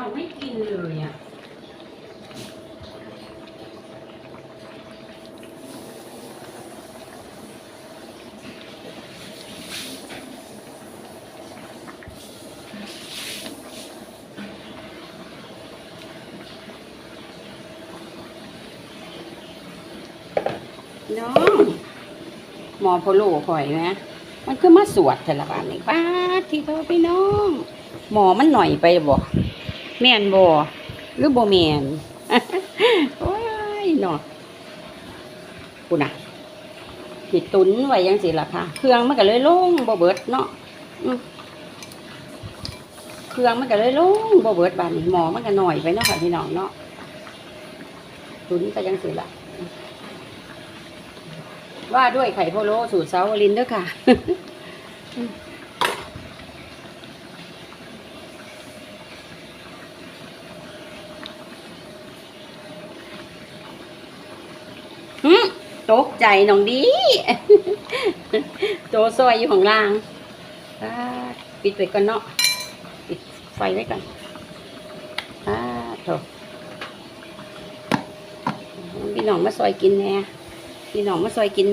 เราไม่กินเลยอะน้องหมอโพโลข่อยนะ มันคือมาสวดแต่ละบานนี่ป้าที่โทพี่น้อง หมอมันหน่อยไปบ่ แม่นบ่หรือบ่แม่นโอ้ยเนาะกูน่ะผิดตุนไว้ยังสิล่ะค่ะ เครื่องมันก็เลยลงบ่เบิดเนาะเครื่องมันก็เลยลงบ่เบิดบานนี้หมอมันก็หน่อยไปเนาะค่ะพี่น้องเนาะตุนก็ยังสิล่ะว่าด้วยไข่พะโล้สูตรเซาวลินด้วยค่ะ หึ ตกใจน้องดีโตซอยอยู่ของล่างปิดไปก่อนเนาะปิดไฟไว้ก่อนอ่าโถพี่น้องมาซอยกินแน่พี่น้องมาซอยกิน